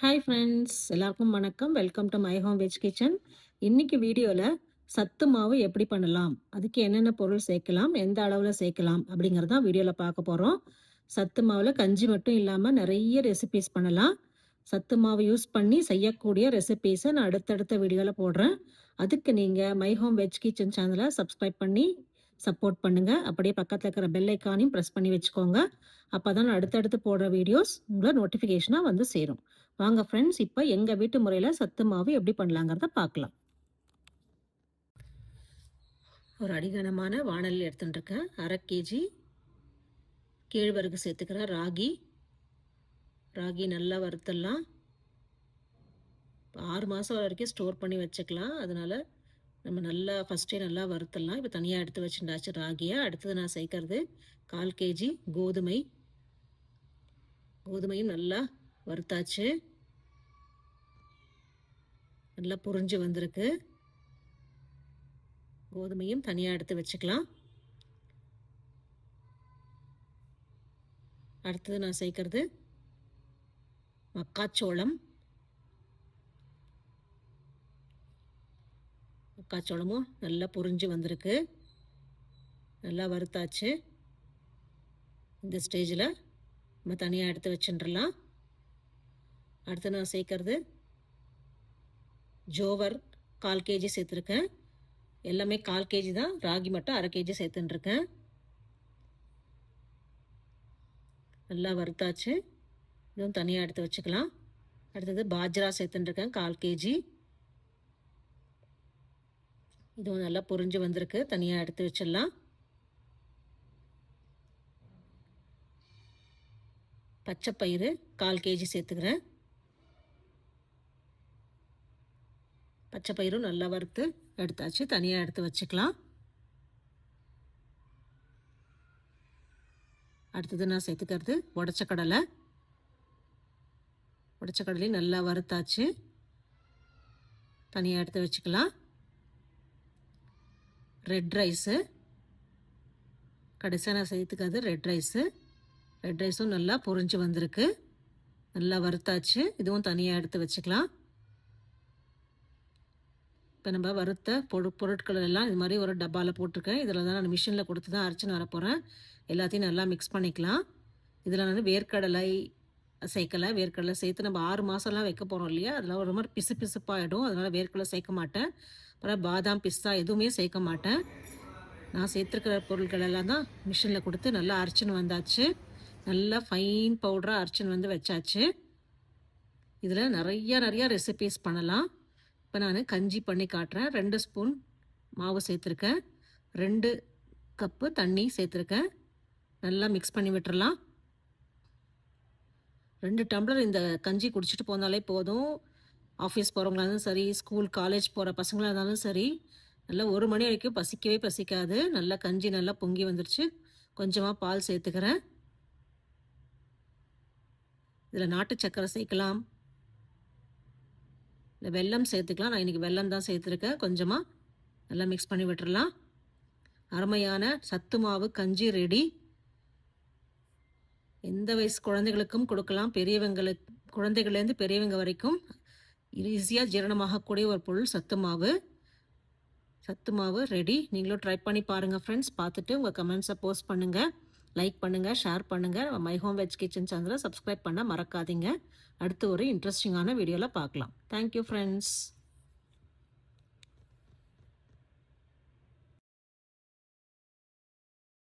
Hi friends எல்லாருக்கும் வணக்கம். Welcome to my home veg kitchen இன்னைக்கு வீடியோவில் சத்து மாவு எப்படி பண்ணலாம்? அதுக்கு என்னென்ன பொருள் சேர்க்கலாம்? எந்த அளவில் சேர்க்கலாம்? அப்படிங்கிறது தான் வீடியோவில் பார்க்க போகிறோம் சத்து மாவில் கஞ்சி மட்டும் இல்லாமல் நிறைய ரெசிபீஸ் பண்ணலாம். சத்து மாவு யூஸ் பண்ணி செய்யக்கூடிய ரெசிபீஸை நான் அடுத்தடுத்த வீடியோவில் போடுறேன். அதுக்கு நீங்கள் மை ஹோம் வெஜ் கிச்சன் சேனலை சப்ஸ்கிரைப் பண்ணி சப்போர்ட் பண்ணுங்கள் அப்படியே பக்கத்தில் இருக்கிற பெல் ஐக்கானையும் ப்ரெஸ் பண்ணி வச்சுக்கோங்க. அப்போ தான் அடுத்தடுத்து போடுற வீடியோஸ் உங்களை நோட்டிஃபிகேஷனாக வந்து சேரும். வாங்க ஃப்ரெண்ட்ஸ் இப்போ எங்கள் வீட்டு முறையில் சத்து மாவு எப்படி பண்ணலாங்கிறத பார்க்கலாம். ஒரு அடிகனமான வானல் எடுத்துட்டுருக்கேன் அரை கேஜி கேழ்வரகு சேர்த்துக்கிறேன் ராகி. ராகி நல்லா வறுத்தலாம் ஆறு மாதம் வரைக்கும் ஸ்டோர் பண்ணி வச்சுக்கலாம். அதனால் நம்ம நல்லா ஃபஸ்ட்டே நல்லா வறுத்தலாம். இப்போ தனியாக எடுத்து வச்சுட்டாச்சு ராகியாக அடுத்தது நான் சேர்க்கறது கால் கேஜி கோதுமை. கோதுமையும் நல்லா வறுத்தாச்சு. நல்லா புரிஞ்சு வந்திருக்கு. கோதுமையும் தனியாக எடுத்து வச்சுக்கலாம். அடுத்தது நான் சேர்க்கறது மக்காச்சோளம். மக்காச்சோளமும் நல்லா புரிஞ்சு வந்திருக்கு. நல்லா வறுத்தாச்சு. இந்த ஸ்டேஜில் நம்ம தனியாக எடுத்து வச்சுட்டுலாம் அடுத்து நான் சேர்க்கறது ஜோவர் கால் கேஜி சேர்த்துருக்கேன். எல்லாமே கால் கேஜி தான். ராகி மட்டும் அரை கேஜி சேர்த்துட்டுருக்கேன். நல்லா வறுத்தாச்சு. இதுவும் தனியாக எடுத்து வச்சுக்கலாம். அடுத்தது பாஜ்ரா சேர்த்துட்டுருக்கேன் கால் கேஜி இதுவும் நல்லா பொறிஞ்சு வந்திருக்கு. தனியாக எடுத்து வச்சிடலாம். பச்சைப்பயிறு கால் கேஜி சேர்த்துக்கிறேன். பச்சைப்பயிரும் நல்லா வறுத்து எடுத்தாச்சு. தனியாக எடுத்து வச்சுக்கலாம். அடுத்தது நான் சேர்த்துக்கிறது உடச்ச கடலை. உடச்ச கடலையும் நல்லா வறுத்தாச்சு. தனியாக எடுத்து வச்சுக்கலாம். ரெட் ரைஸு கடைசியாக நான் சேர்த்துக்காது ரெட் ரைஸு ரெட் ரைஸும் நல்லா பொரிஞ்சு வந்திருக்கு. நல்லா வறுத்தாச்சு. இதுவும் தனியாக எடுத்து வச்சுக்கலாம். இப்போ நம்ம வறுத்த பொரு பொருட்கள் எல்லாம் இது மாதிரி ஒரு டப்பாவில் போட்டிருக்கேன். இதில் தான் நான் மிஷினில் கொடுத்து தான் அரைச்சின்னு வரப்போகிறேன் எல்லாத்தையும் நல்லா மிக்ஸ் பண்ணிக்கலாம். இதில் நான் வேர்க்கடலை சேர்க்கலை. வேர்க்கடலை சேர்த்து நம்ம ஆறு மாதம்லாம் வைக்க போகிறோம் இல்லையா? அதெல்லாம் ஒரு மாதிரி பிசு பிசுப்பாகிடும் அதனால் வேர்க்கடலை சேர்க்க மாட்டேன். அப்புறம் பாதாம் பிஸ்தா எதுவுமே சேர்க்க மாட்டேன். நான் சேர்த்துருக்கிற பொருட்கள் எல்லாம் தான் மிஷினில் கொடுத்து நல்லா அரைச்சின்னு வந்தாச்சு. நல்லா ஃபைன் பவுடராக அரைச்சின்னு வந்து வச்சாச்சு. இதில் நிறையா நிறையா ரெசிபீஸ் பண்ணலாம். இப்போ நான் கஞ்சி பண்ணி காட்டுறேன். ரெண்டு ஸ்பூன் மாவு சேர்த்துருக்கேன். ரெண்டு கப்பு தண்ணி சேர்த்துருக்கேன். நல்லா மிக்ஸ் பண்ணி விட்டுறலாம். ரெண்டு டம்ளர் இந்த கஞ்சி குடிச்சிட்டு போனாலே போதும். ஆஃபீஸ் போகிறவங்களா இருந்தாலும் சரி ஸ்கூல் காலேஜ் போகிற பசங்களாக இருந்தாலும் சரி நல்லா ஒரு மணி வரைக்கும் பசிக்கவே பசிக்காது. நல்லா கஞ்சி நல்லா பொங்கி வந்துருச்சு. கொஞ்சமாக பால் சேர்த்துக்கிறேன். இதில் நாட்டு சக்கரை சேர்க்கலாம். இல்லை வெல்லம் சேர்த்துக்கலாம். நான் இன்றைக்கி வெல்லம் தான் சேர்த்துருக்கேன். கொஞ்சமாக நல்லா மிக்ஸ் பண்ணி விட்டுறலாம். அருமையான சத்து மாவு கஞ்சி ரெடி எந்த வயசு குழந்தைகளுக்கும் கொடுக்கலாம். பெரியவங்களுக்கு குழந்தைகள்லேருந்து பெரியவங்க வரைக்கும் ஈஸியாக ஜீரணமாகக்கூடிய ஒரு பொருள் சத்து மாவு. சத்து மாவு ரெடி நீங்களும் ட்ரை பண்ணி பாருங்கள் ஃப்ரெண்ட்ஸ் பார்த்துட்டு உங்கள் கமெண்ட்ஸை போஸ்ட் பண்ணுங்கள் லைக் பண்ணுங்கள் ஷேர் பண்ணுங்கள் மை ஹோம் வெஜ் கிச்சன் சேனலை சப்ஸ்கிரைப் பண்ண மறக்காதீங்க. அடுத்து ஒரு இன்ட்ரெஸ்டிங்கான வீடியோவில் பார்க்கலாம். Thank you friends